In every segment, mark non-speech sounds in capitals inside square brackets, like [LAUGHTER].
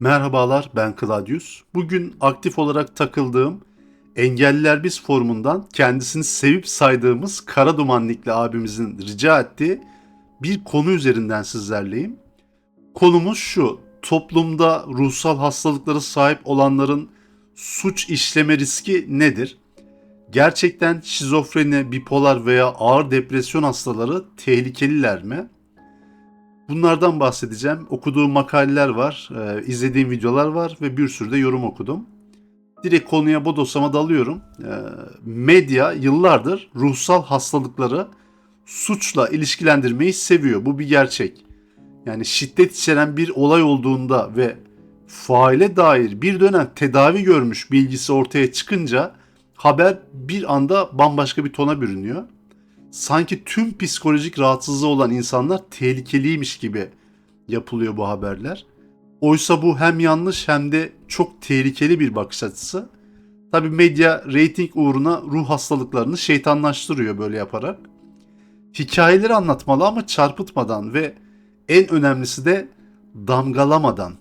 Merhabalar ben Claudius. Bugün aktif olarak takıldığım Engelliler Biz forumundan kendisini sevip saydığımız Kara Dumanlikli abimizin rica ettiği bir konu üzerinden sizlerleyim. Konumuz şu. Toplumda ruhsal hastalıklara sahip olanların suç işleme riski nedir? Gerçekten şizofreni, bipolar veya ağır depresyon hastaları tehlikeliler mi? Bunlardan bahsedeceğim. Okuduğum makaleler var, e, izlediğim videolar var ve bir sürü de yorum okudum. Direkt konuya bodoslama dalıyorum. E, medya yıllardır ruhsal hastalıkları suçla ilişkilendirmeyi seviyor. Bu bir gerçek. Yani şiddet içeren bir olay olduğunda ve faile dair bir dönem tedavi görmüş bilgisi ortaya çıkınca haber bir anda bambaşka bir tona bürünüyor sanki tüm psikolojik rahatsızlığı olan insanlar tehlikeliymiş gibi yapılıyor bu haberler. Oysa bu hem yanlış hem de çok tehlikeli bir bakış açısı. Tabi medya reyting uğruna ruh hastalıklarını şeytanlaştırıyor böyle yaparak. Hikayeleri anlatmalı ama çarpıtmadan ve en önemlisi de damgalamadan.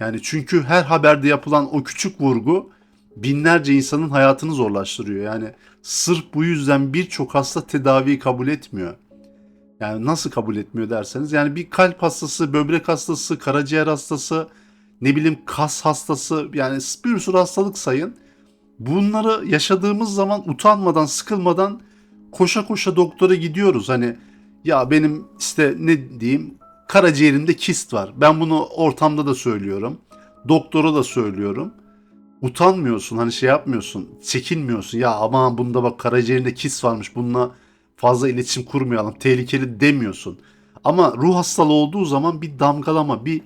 Yani çünkü her haberde yapılan o küçük vurgu binlerce insanın hayatını zorlaştırıyor. Yani sırf bu yüzden birçok hasta tedaviyi kabul etmiyor. Yani nasıl kabul etmiyor derseniz yani bir kalp hastası, böbrek hastası, karaciğer hastası, ne bileyim kas hastası yani bir sürü hastalık sayın. Bunları yaşadığımız zaman utanmadan, sıkılmadan koşa koşa doktora gidiyoruz. Hani ya benim işte ne diyeyim karaciğerimde kist var. Ben bunu ortamda da söylüyorum. Doktora da söylüyorum utanmıyorsun hani şey yapmıyorsun çekinmiyorsun ya aman bunda bak karaciğerinde kis varmış bununla fazla iletişim kurmayalım tehlikeli demiyorsun. Ama ruh hastalığı olduğu zaman bir damgalama bir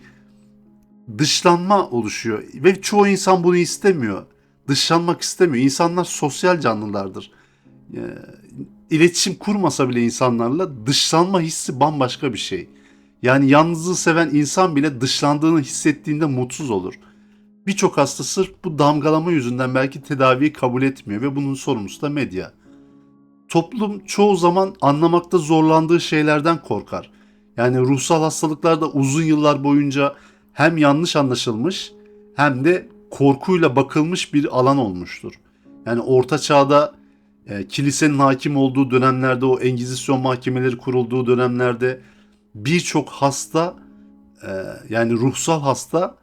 dışlanma oluşuyor ve çoğu insan bunu istemiyor. Dışlanmak istemiyor. İnsanlar sosyal canlılardır. Ee, iletişim kurmasa bile insanlarla dışlanma hissi bambaşka bir şey. Yani yalnızlığı seven insan bile dışlandığını hissettiğinde mutsuz olur birçok hasta sırf bu damgalama yüzünden belki tedaviyi kabul etmiyor ve bunun sorumlusu da medya. Toplum çoğu zaman anlamakta zorlandığı şeylerden korkar. Yani ruhsal hastalıklarda uzun yıllar boyunca hem yanlış anlaşılmış hem de korkuyla bakılmış bir alan olmuştur. Yani orta çağda e, kilisenin hakim olduğu dönemlerde o engizisyon mahkemeleri kurulduğu dönemlerde birçok hasta e, yani ruhsal hasta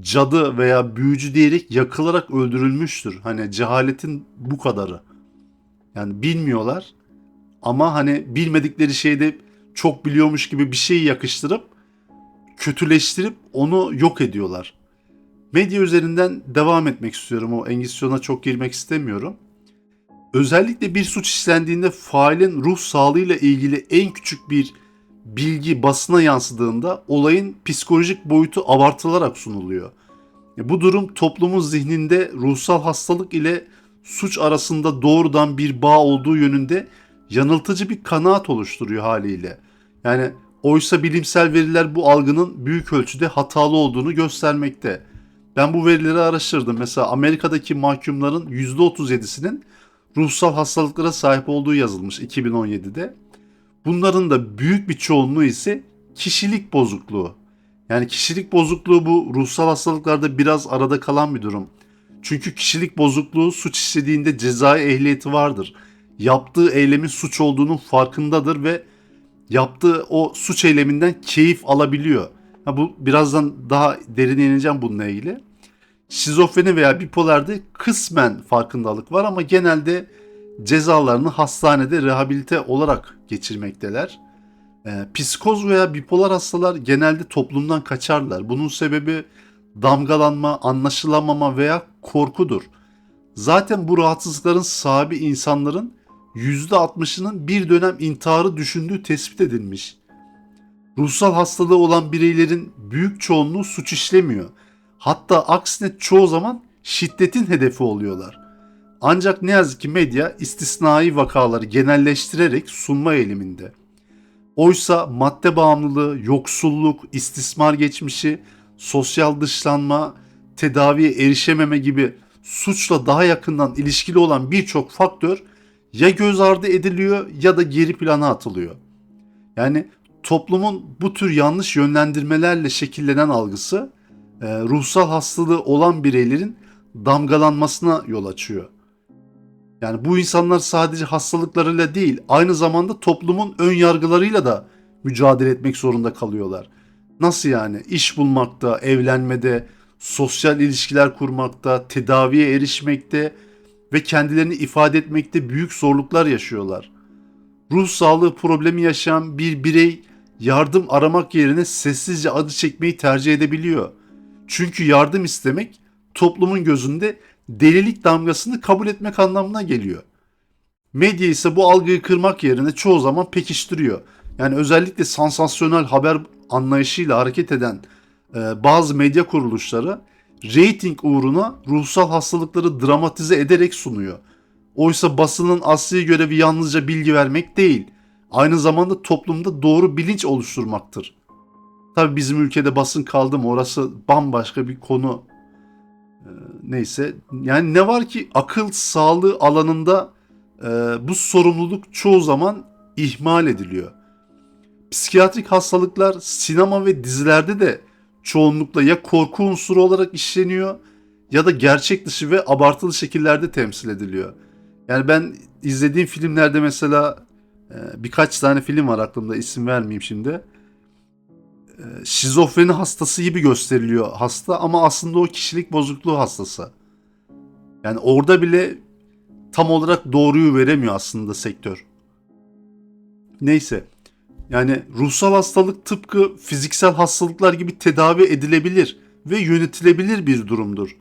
cadı veya büyücü diyerek yakılarak öldürülmüştür. Hani cehaletin bu kadarı. Yani bilmiyorlar ama hani bilmedikleri şeyde çok biliyormuş gibi bir şeyi yakıştırıp kötüleştirip onu yok ediyorlar. Medya üzerinden devam etmek istiyorum. O engizisyona çok girmek istemiyorum. Özellikle bir suç işlendiğinde failin ruh sağlığıyla ilgili en küçük bir bilgi basına yansıdığında olayın psikolojik boyutu abartılarak sunuluyor. E, bu durum toplumun zihninde ruhsal hastalık ile suç arasında doğrudan bir bağ olduğu yönünde yanıltıcı bir kanaat oluşturuyor haliyle. Yani oysa bilimsel veriler bu algının büyük ölçüde hatalı olduğunu göstermekte. Ben bu verileri araştırdım. Mesela Amerika'daki mahkumların %37'sinin ruhsal hastalıklara sahip olduğu yazılmış 2017'de. Bunların da büyük bir çoğunluğu ise kişilik bozukluğu. Yani kişilik bozukluğu bu ruhsal hastalıklarda biraz arada kalan bir durum. Çünkü kişilik bozukluğu suç işlediğinde cezai ehliyeti vardır. Yaptığı eylemin suç olduğunun farkındadır ve yaptığı o suç eyleminden keyif alabiliyor. Ha bu birazdan daha derine ineceğim bununla ilgili. Şizofreni veya bipolerde kısmen farkındalık var ama genelde cezalarını hastanede rehabilite olarak geçirmekteler. E, psikoz veya bipolar hastalar genelde toplumdan kaçarlar. Bunun sebebi damgalanma, anlaşılamama veya korkudur. Zaten bu rahatsızlıkların sahibi insanların %60'ının bir dönem intiharı düşündüğü tespit edilmiş. Ruhsal hastalığı olan bireylerin büyük çoğunluğu suç işlemiyor. Hatta aksine çoğu zaman şiddetin hedefi oluyorlar. Ancak ne yazık ki medya istisnai vakaları genelleştirerek sunma eğiliminde. Oysa madde bağımlılığı, yoksulluk, istismar geçmişi, sosyal dışlanma, tedaviye erişememe gibi suçla daha yakından ilişkili olan birçok faktör ya göz ardı ediliyor ya da geri plana atılıyor. Yani toplumun bu tür yanlış yönlendirmelerle şekillenen algısı e, ruhsal hastalığı olan bireylerin damgalanmasına yol açıyor. Yani bu insanlar sadece hastalıklarıyla değil, aynı zamanda toplumun ön yargılarıyla da mücadele etmek zorunda kalıyorlar. Nasıl yani? İş bulmakta, evlenmede, sosyal ilişkiler kurmakta, tedaviye erişmekte ve kendilerini ifade etmekte büyük zorluklar yaşıyorlar. Ruh sağlığı problemi yaşayan bir birey yardım aramak yerine sessizce acı çekmeyi tercih edebiliyor. Çünkü yardım istemek toplumun gözünde delilik damgasını kabul etmek anlamına geliyor. Medya ise bu algıyı kırmak yerine çoğu zaman pekiştiriyor. Yani özellikle sansasyonel haber anlayışıyla hareket eden e, bazı medya kuruluşları reyting uğruna ruhsal hastalıkları dramatize ederek sunuyor. Oysa basının asli görevi yalnızca bilgi vermek değil, aynı zamanda toplumda doğru bilinç oluşturmaktır. Tabi bizim ülkede basın kaldı mı orası bambaşka bir konu. Neyse yani ne var ki akıl sağlığı alanında e, bu sorumluluk çoğu zaman ihmal ediliyor. Psikiyatrik hastalıklar sinema ve dizilerde de çoğunlukla ya korku unsuru olarak işleniyor ya da gerçek dışı ve abartılı şekillerde temsil ediliyor. Yani ben izlediğim filmlerde mesela e, birkaç tane film var aklımda isim vermeyeyim şimdi. E, şizofreni hastası gibi gösteriliyor hasta ama aslında o kişilik bozukluğu hastası. Yani orada bile tam olarak doğruyu veremiyor aslında sektör. Neyse. Yani ruhsal hastalık tıpkı fiziksel hastalıklar gibi tedavi edilebilir ve yönetilebilir bir durumdur.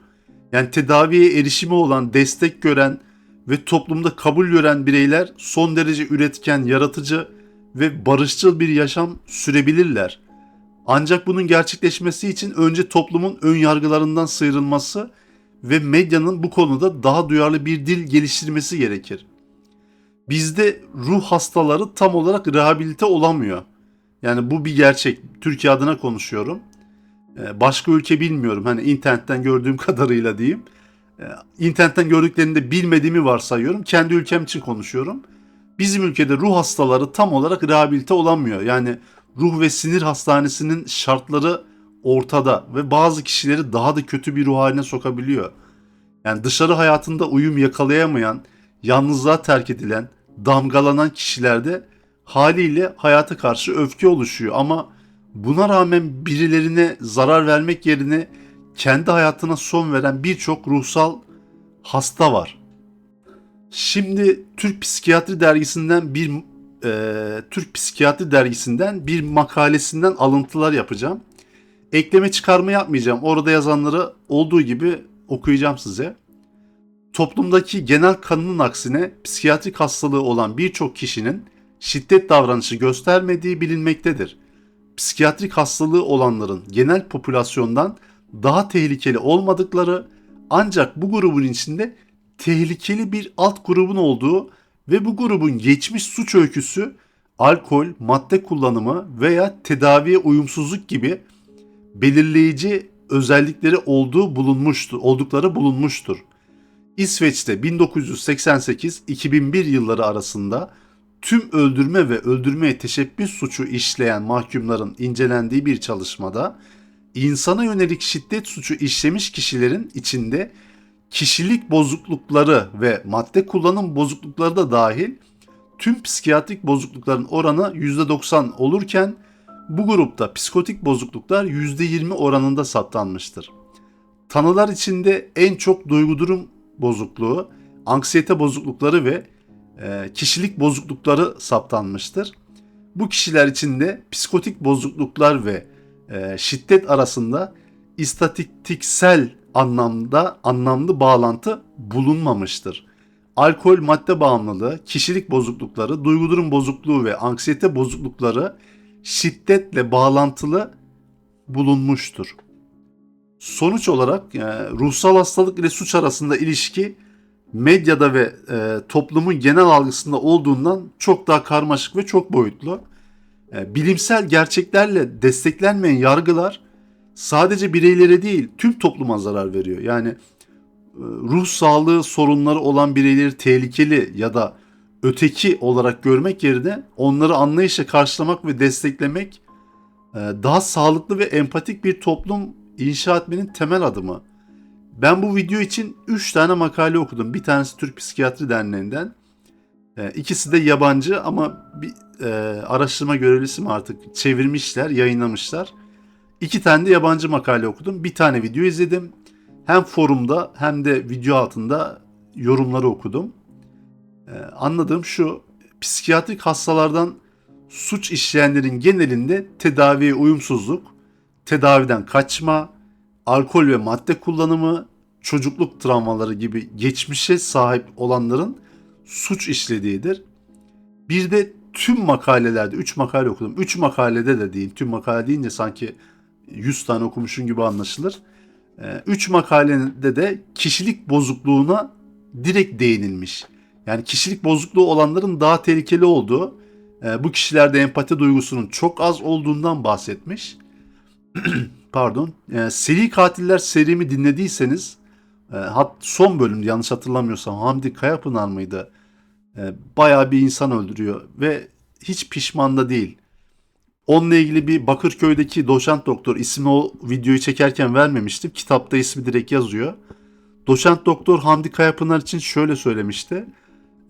Yani tedaviye erişimi olan, destek gören ve toplumda kabul gören bireyler son derece üretken, yaratıcı ve barışçıl bir yaşam sürebilirler. Ancak bunun gerçekleşmesi için önce toplumun ön yargılarından sıyrılması ve medyanın bu konuda daha duyarlı bir dil geliştirmesi gerekir. Bizde ruh hastaları tam olarak rehabilite olamıyor. Yani bu bir gerçek. Türkiye adına konuşuyorum. Ee, başka ülke bilmiyorum. Hani internetten gördüğüm [LAUGHS] kadarıyla diyeyim. Ee, internetten gördüklerinde bilmediğimi varsayıyorum. Kendi ülkem için konuşuyorum. Bizim ülkede ruh hastaları tam olarak rehabilite olamıyor. Yani ruh ve sinir hastanesinin şartları ortada ve bazı kişileri daha da kötü bir ruh haline sokabiliyor. Yani dışarı hayatında uyum yakalayamayan, yalnızlığa terk edilen, damgalanan kişilerde haliyle hayata karşı öfke oluşuyor ama buna rağmen birilerine zarar vermek yerine kendi hayatına son veren birçok ruhsal hasta var. Şimdi Türk Psikiyatri Dergisi'nden bir e, Türk Psikiyatri Dergisi'nden bir makalesinden alıntılar yapacağım. Ekleme çıkarma yapmayacağım. Orada yazanları olduğu gibi okuyacağım size. Toplumdaki genel kanının aksine psikiyatrik hastalığı olan birçok kişinin şiddet davranışı göstermediği bilinmektedir. Psikiyatrik hastalığı olanların genel popülasyondan daha tehlikeli olmadıkları ancak bu grubun içinde tehlikeli bir alt grubun olduğu ve bu grubun geçmiş suç öyküsü alkol, madde kullanımı veya tedaviye uyumsuzluk gibi belirleyici özellikleri olduğu bulunmuştur, oldukları bulunmuştur. İsveç'te 1988-2001 yılları arasında tüm öldürme ve öldürmeye teşebbüs suçu işleyen mahkumların incelendiği bir çalışmada insana yönelik şiddet suçu işlemiş kişilerin içinde kişilik bozuklukları ve madde kullanım bozuklukları da dahil tüm psikiyatrik bozuklukların oranı %90 olurken bu grupta psikotik bozukluklar %20 oranında saptanmıştır. Tanılar içinde en çok duygu durum bozukluğu, anksiyete bozuklukları ve e, kişilik bozuklukları saptanmıştır. Bu kişiler içinde psikotik bozukluklar ve e, şiddet arasında istatistiksel anlamda anlamlı bağlantı bulunmamıştır. Alkol, madde bağımlılığı, kişilik bozuklukları, duygu durum bozukluğu ve anksiyete bozuklukları şiddetle bağlantılı bulunmuştur. Sonuç olarak yani ruhsal hastalık ile suç arasında ilişki medyada ve e, toplumun genel algısında olduğundan çok daha karmaşık ve çok boyutlu. E, bilimsel gerçeklerle desteklenmeyen yargılar sadece bireylere değil tüm topluma zarar veriyor. Yani e, ruh sağlığı sorunları olan bireyleri tehlikeli ya da öteki olarak görmek yerine onları anlayışla karşılamak ve desteklemek e, daha sağlıklı ve empatik bir toplum inşa etmenin temel adımı. Ben bu video için 3 tane makale okudum. Bir tanesi Türk Psikiyatri Derneği'nden. E, ikisi de yabancı ama bir araştırma görevlisi mi artık çevirmişler, yayınlamışlar. İki tane de yabancı makale okudum. Bir tane video izledim. Hem forumda hem de video altında yorumları okudum. Ee, anladığım şu, psikiyatrik hastalardan suç işleyenlerin genelinde tedaviye uyumsuzluk, tedaviden kaçma, alkol ve madde kullanımı, çocukluk travmaları gibi geçmişe sahip olanların suç işlediğidir. Bir de tüm makalelerde, 3 makale okudum. 3 makalede de diyeyim, tüm makale deyince sanki 100 tane okumuşun gibi anlaşılır. 3 makalede de kişilik bozukluğuna direkt değinilmiş. Yani kişilik bozukluğu olanların daha tehlikeli olduğu, e, bu kişilerde empati duygusunun çok az olduğundan bahsetmiş. [CLEARS THROAT] Pardon. E, seri Katiller serimi dinlediyseniz, e, son bölümde yanlış hatırlamıyorsam Hamdi Kayapınar mıydı? E, bayağı bir insan öldürüyor ve hiç pişman da değil. Onunla ilgili bir Bakırköy'deki doçent doktor isimli o videoyu çekerken vermemiştim. Kitapta ismi direkt yazıyor. Doçent doktor Hamdi Kayapınar için şöyle söylemişti.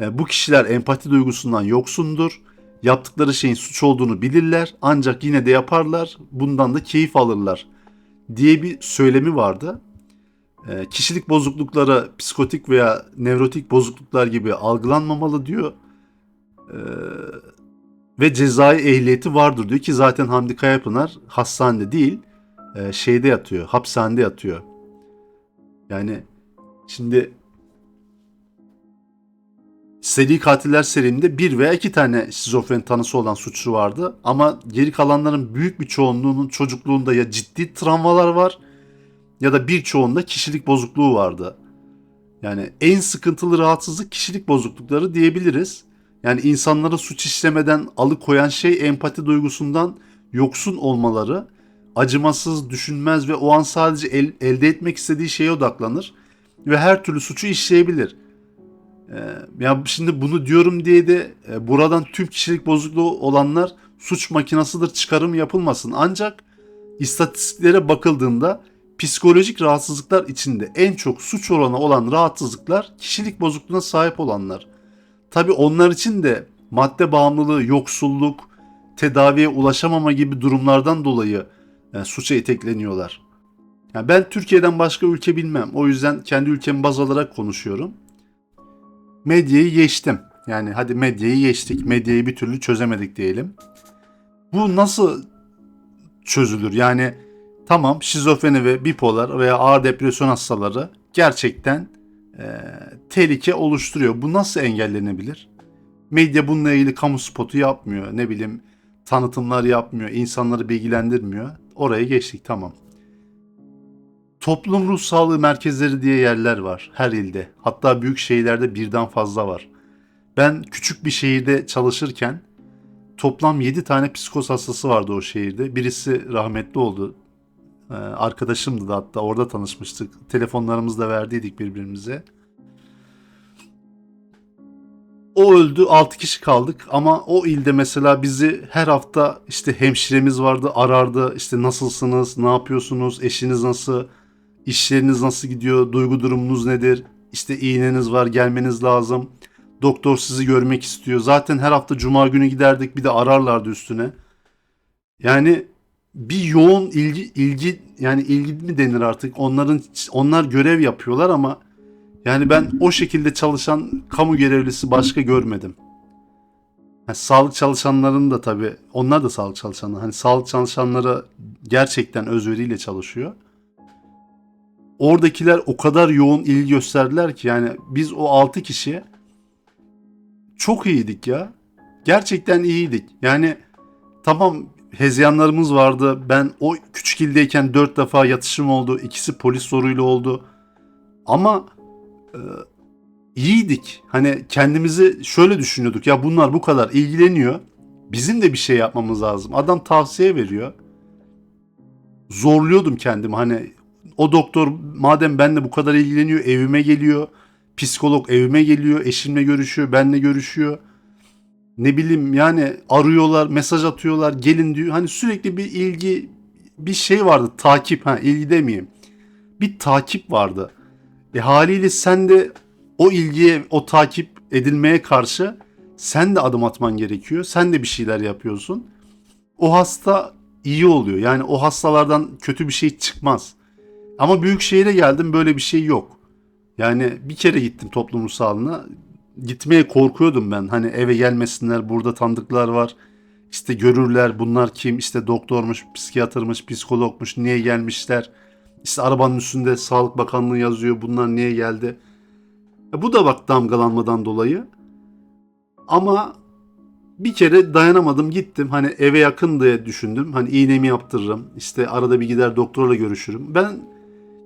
E, bu kişiler empati duygusundan yoksundur. Yaptıkları şeyin suç olduğunu bilirler ancak yine de yaparlar. Bundan da keyif alırlar diye bir söylemi vardı. E, kişilik bozuklukları psikotik veya nevrotik bozukluklar gibi algılanmamalı diyor. E, ve cezai ehliyeti vardır diyor ki zaten Hamdi Kayapınar hastanede değil şeyde yatıyor, hapishanede yatıyor. Yani şimdi seri katiller seriminde bir veya iki tane şizofren tanısı olan suçlu vardı. Ama geri kalanların büyük bir çoğunluğunun çocukluğunda ya ciddi travmalar var ya da birçoğunda kişilik bozukluğu vardı. Yani en sıkıntılı rahatsızlık kişilik bozuklukları diyebiliriz. Yani insanlara suç işlemeden alıkoyan şey empati duygusundan yoksun olmaları, acımasız, düşünmez ve o an sadece el, elde etmek istediği şeye odaklanır ve her türlü suçu işleyebilir. Ee, ya şimdi bunu diyorum diye de e, buradan tüm kişilik bozukluğu olanlar suç makinasıdır çıkarım yapılmasın. Ancak istatistiklere bakıldığında psikolojik rahatsızlıklar içinde en çok suç oranı olan rahatsızlıklar kişilik bozukluğuna sahip olanlar. Tabi onlar için de madde bağımlılığı, yoksulluk, tedaviye ulaşamama gibi durumlardan dolayı yani e, suça itekleniyorlar. Yani ben Türkiye'den başka ülke bilmem. O yüzden kendi ülkemi baz alarak konuşuyorum. Medyayı geçtim. Yani hadi medyayı geçtik. Medyayı bir türlü çözemedik diyelim. Bu nasıl çözülür? Yani tamam şizofreni ve bipolar veya ağır depresyon hastaları gerçekten e, tehlike oluşturuyor. Bu nasıl engellenebilir? Medya bununla ilgili kamu spotu yapmıyor. Ne bileyim tanıtımlar yapmıyor. insanları bilgilendirmiyor. Oraya geçtik tamam. Toplum ruh sağlığı merkezleri diye yerler var her ilde. Hatta büyük şehirlerde birden fazla var. Ben küçük bir şehirde çalışırken toplam 7 tane psikos hastası vardı o şehirde. Birisi rahmetli oldu. Ee, arkadaşımdı da hatta orada tanışmıştık. Telefonlarımızı da verdiydik birbirimize. O öldü 6 kişi kaldık. Ama o ilde mesela bizi her hafta işte hemşiremiz vardı arardı. İşte nasılsınız ne yapıyorsunuz eşiniz nasıl işleriniz nasıl gidiyor duygu durumunuz nedir? İşte iğneniz var gelmeniz lazım. Doktor sizi görmek istiyor. Zaten her hafta cuma günü giderdik bir de ararlardı üstüne. Yani bir yoğun ilgi ilgi yani ilgi mi denir artık onların onlar görev yapıyorlar ama yani ben o şekilde çalışan kamu görevlisi başka görmedim. Yani sağlık çalışanların da tabii onlar da sağlık çalışanları. Hani sağlık çalışanları gerçekten özveriyle çalışıyor. Oradakiler o kadar yoğun ilgi gösterdiler ki yani biz o 6 kişi çok iyiydik ya. Gerçekten iyiydik. Yani tamam hezyanlarımız vardı. Ben o küçük ildeyken 4 defa yatışım oldu. İkisi polis soruyla oldu. Ama e, iyiydik. Hani kendimizi şöyle düşünüyorduk. Ya bunlar bu kadar ilgileniyor. Bizim de bir şey yapmamız lazım. Adam tavsiye veriyor. Zorluyordum kendimi. Hani o doktor madem benle bu kadar ilgileniyor evime geliyor. Psikolog evime geliyor. Eşimle görüşüyor. Benle görüşüyor. Ne bileyim yani arıyorlar, mesaj atıyorlar, gelin diyor. Hani sürekli bir ilgi bir şey vardı takip ha ilgi demeyeyim. Bir takip vardı. E haliyle sen de o ilgiye, o takip edilmeye karşı sen de adım atman gerekiyor. Sen de bir şeyler yapıyorsun. O hasta iyi oluyor. Yani o hastalardan kötü bir şey çıkmaz. Ama büyük şehire geldim böyle bir şey yok. Yani bir kere gittim toplum sağlığına. Gitmeye korkuyordum ben. Hani eve gelmesinler burada tanıdıklar var. İşte görürler bunlar kim işte doktormuş, psikiyatrmış, psikologmuş niye gelmişler. İşte arabanın üstünde Sağlık Bakanlığı yazıyor bunlar niye geldi. E bu da bak damgalanmadan dolayı. Ama bir kere dayanamadım gittim. Hani eve yakın diye düşündüm. Hani iğnemi yaptırırım. İşte arada bir gider doktorla görüşürüm. Ben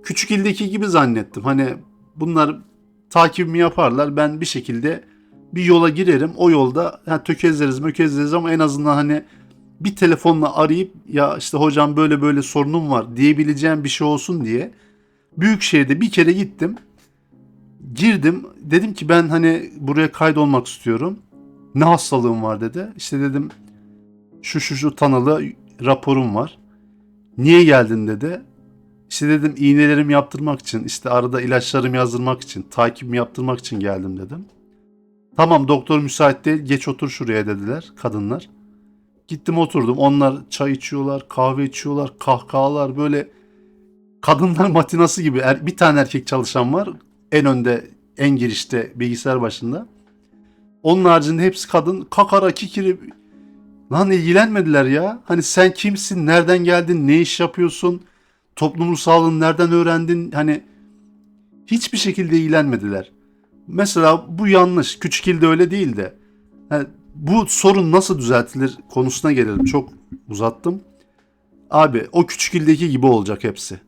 küçük ildeki gibi zannettim. Hani bunlar takibimi yaparlar. Ben bir şekilde bir yola girerim. O yolda yani tökezleriz mökezleriz ama en azından hani bir telefonla arayıp ya işte hocam böyle böyle sorunum var diyebileceğim bir şey olsun diye büyük şehirde bir kere gittim. Girdim. Dedim ki ben hani buraya kaydolmak istiyorum. Ne hastalığım var dedi. İşte dedim şu şu şu tanılı raporum var. Niye geldin dedi. İşte dedim iğnelerimi yaptırmak için, işte arada ilaçlarımı yazdırmak için, takibimi yaptırmak için geldim dedim. Tamam doktor müsait değil, geç otur şuraya dediler kadınlar. Gittim oturdum. Onlar çay içiyorlar, kahve içiyorlar, kahkahalar böyle kadınlar [LAUGHS] matinası gibi. Er- Bir tane erkek çalışan var. En önde, en girişte bilgisayar başında. Onun haricinde hepsi kadın. Kakara kikiri. Lan ilgilenmediler ya. Hani sen kimsin? Nereden geldin? Ne iş yapıyorsun? Toplumsal sağlığını nereden öğrendin? Hani hiçbir şekilde ilgilenmediler. Mesela bu yanlış. Küçük ilde öyle değil de. Ha, bu sorun nasıl düzeltilir konusuna gelelim. Çok uzattım. Abi o küçük ildeki gibi olacak hepsi.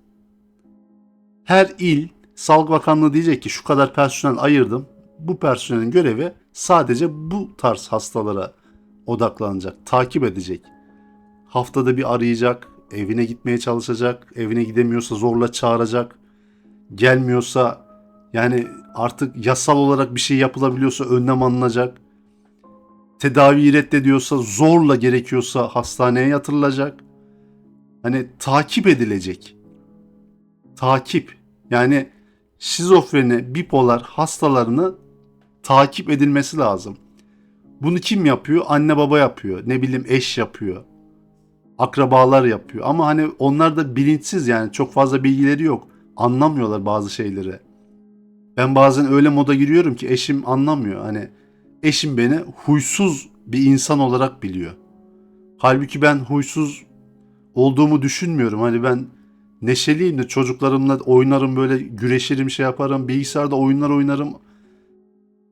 Her il Sağlık Bakanlığı diyecek ki şu kadar personel ayırdım. Bu personelin görevi sadece bu tarz hastalara odaklanacak, takip edecek. Haftada bir arayacak, evine gitmeye çalışacak, evine gidemiyorsa zorla çağıracak. Gelmiyorsa yani artık yasal olarak bir şey yapılabiliyorsa önlem alınacak. Tedaviyi reddediyorsa zorla gerekiyorsa hastaneye yatırılacak. Hani takip edilecek. Takip. Yani şizofreni, bipolar hastalarını takip edilmesi lazım. Bunu kim yapıyor? Anne baba yapıyor. Ne bileyim eş yapıyor. Akrabalar yapıyor. Ama hani onlar da bilinçsiz yani çok fazla bilgileri yok. Anlamıyorlar bazı şeyleri. Ben bazen öyle moda giriyorum ki eşim anlamıyor. Hani eşim beni huysuz bir insan olarak biliyor. Halbuki ben huysuz olduğumu düşünmüyorum. Hani ben neşeliyim de çocuklarımla oynarım böyle güreşirim şey yaparım. Bilgisayarda oyunlar oynarım.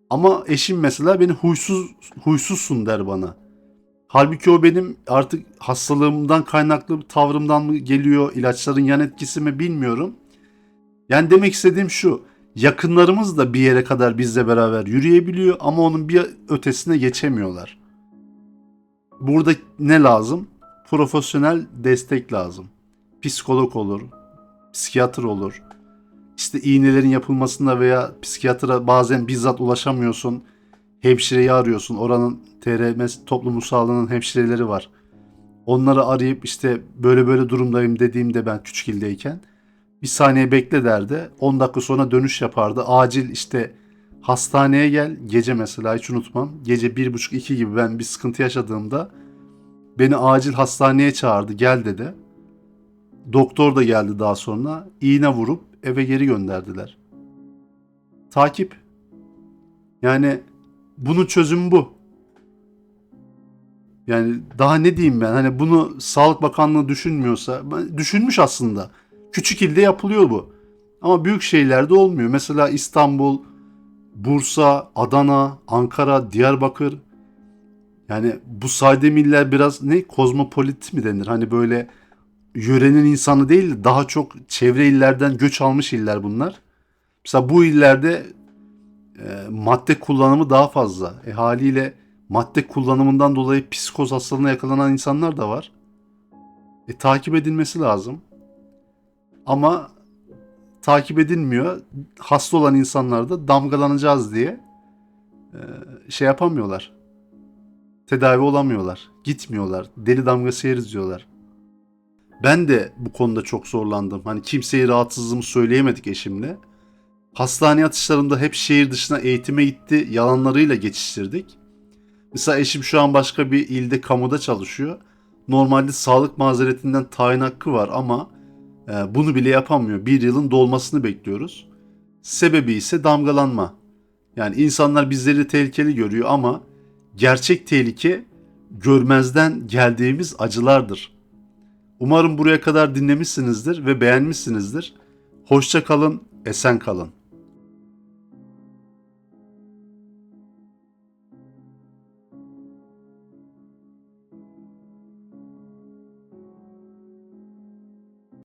Ama eşim mesela beni huysuz huysuzsun der bana. Halbuki o benim artık hastalığımdan kaynaklı bir tavrımdan mı geliyor, ilaçların yan etkisi mi bilmiyorum. Yani demek istediğim şu. Yakınlarımız da bir yere kadar bizle beraber yürüyebiliyor ama onun bir ötesine geçemiyorlar. Burada ne lazım? Profesyonel destek lazım. Psikolog olur, psikiyatr olur. İşte iğnelerin yapılmasında veya psikiyatra bazen bizzat ulaşamıyorsun. Hemşireyi arıyorsun. Oranın TRM toplumu sağlığının hemşireleri var. Onları arayıp işte böyle böyle durumdayım dediğimde ben küçük ildeyken bir saniye bekle derdi. 10 dakika sonra dönüş yapardı. Acil işte hastaneye gel. Gece mesela hiç unutmam. Gece 1.30-2 gibi ben bir sıkıntı yaşadığımda beni acil hastaneye çağırdı. Gel dedi. Doktor da geldi daha sonra. İğne vurup eve geri gönderdiler. Takip. Yani bunun çözümü bu. Yani daha ne diyeyim ben? Hani bunu Sağlık Bakanlığı düşünmüyorsa, düşünmüş aslında. Küçük ilde yapılıyor bu. Ama büyük şehirlerde olmuyor. Mesela İstanbul, Bursa, Adana, Ankara, Diyarbakır. Yani bu saydığım iller biraz ne kozmopolit mi denir? Hani böyle yörenin insanı değil daha çok çevre illerden göç almış iller bunlar. Mesela bu illerde e, madde kullanımı daha fazla. E, haliyle madde kullanımından dolayı psikoz hastalığına yakalanan insanlar da var. E, takip edilmesi lazım. Ama takip edilmiyor. Hasta olan insanlar da damgalanacağız diye e, şey yapamıyorlar. Tedavi olamıyorlar. Gitmiyorlar. Deli damgası yeriz diyorlar. Ben de bu konuda çok zorlandım. Hani kimseye rahatsızlığımı söyleyemedik eşimle. Hastane atışlarında hep şehir dışına eğitime gitti yalanlarıyla geçiştirdik. Mesela eşim şu an başka bir ilde kamuda çalışıyor. Normalde sağlık mazeretinden tayin hakkı var ama e, bunu bile yapamıyor. Bir yılın dolmasını bekliyoruz. Sebebi ise damgalanma. Yani insanlar bizleri tehlikeli görüyor ama gerçek tehlike görmezden geldiğimiz acılardır. Umarım buraya kadar dinlemişsinizdir ve beğenmişsinizdir. Hoşça kalın, esen kalın.